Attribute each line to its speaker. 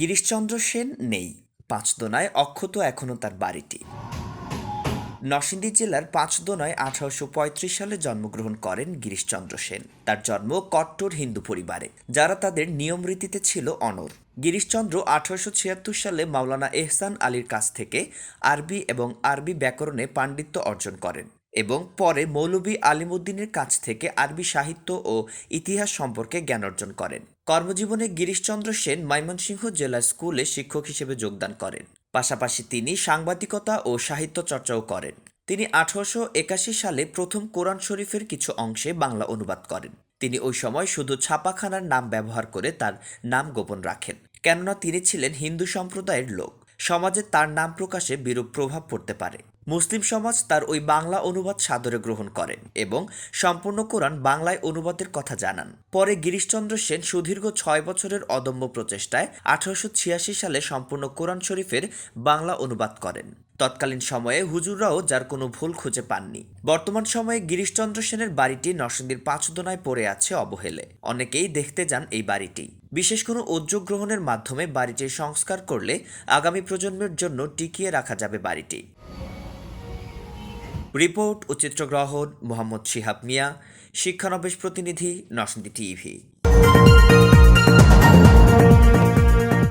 Speaker 1: গিরিশচন্দ্র সেন নেই। পাঁচদোনায় অক্ষত এখনও তার বাড়িটি। নরসিংদী জেলার পাঁচদোনায় আঠারোশো পঁয়ত্রিশ সালে জন্মগ্রহণ করেন গিরিশচন্দ্র সেন। তার জন্ম কট্টর হিন্দু পরিবারে, যারা তাদের নিয়ম রীতিতে ছিল অনর গিরিশচন্দ্র আঠারোশো ছিয়াত্তর সালে মাওলানা এহসান আলীর কাছ থেকে আরবি এবং আরবি ব্যাকরণে পাণ্ডিত্য অর্জন করেন। এবং পরে মৌলভী আলিমুদ্দিনের কাছ থেকে আরবি সাহিত্য ও ইতিহাস সম্পর্কে জ্ঞান অর্জন করেন। কর্মজীবনে গিরিশচন্দ্র সেন ময়মনসিংহ জেলা স্কুলে শিক্ষক হিসেবে যোগদান করেন। পাশাপাশি তিনি সাংবাদিকতা ও সাহিত্য চর্চাও করেন। তিনি আঠারোশো একাশি সালে প্রথম কোরআন শরীফের কিছু অংশে বাংলা অনুবাদ করেন। তিনি ওই সময় শুধু ছাপাখানার নাম ব্যবহার করে তার নাম গোপন রাখেন। কেননা তিনি ছিলেন হিন্দু সম্প্রদায়ের লোক। সমাজে তার নাম প্রকাশে বিরূপ প্রভাব পড়তে পারে। মুসলিম সমাজ তার ওই বাংলা অনুবাদ সাদরে গ্রহণ করেন এবং সম্পূর্ণ কোরআন বাংলায় অনুবাদের কথা জানান। পরে গিরিশচন্দ্র সেন সুদীর্ঘ ছয় বছরের অদম্য প্রচেষ্টায় আঠারোশো ছিয়াশি সালে সম্পূর্ণ কোরআন শরীফের বাংলা অনুবাদ করেন। তৎকালীন সময়ে হুজুররাও যার কোনো ভুল খুঁজে পাননি। বর্তমান সময়ে গিরিশচন্দ্র সেনের বাড়িটি নরসিংদীর পাঁচদোনায় পড়ে আছে অবহেলে। অনেকেই দেখতে যান এই বাড়িটি। বিশেষ কোনো উদ্যোগ গ্রহণের মাধ্যমে বাড়িটির সংস্কার করলে আগামী প্রজন্মের জন্য টিকিয়ে রাখা যাবে বাড়িটি। রিপোর্ট ও চিত্রগ্রহণ, মোহাম্মদ শিহাব মিয়া, শিক্ষানবেশ প্রতিনিধি নসন্দী টিভি।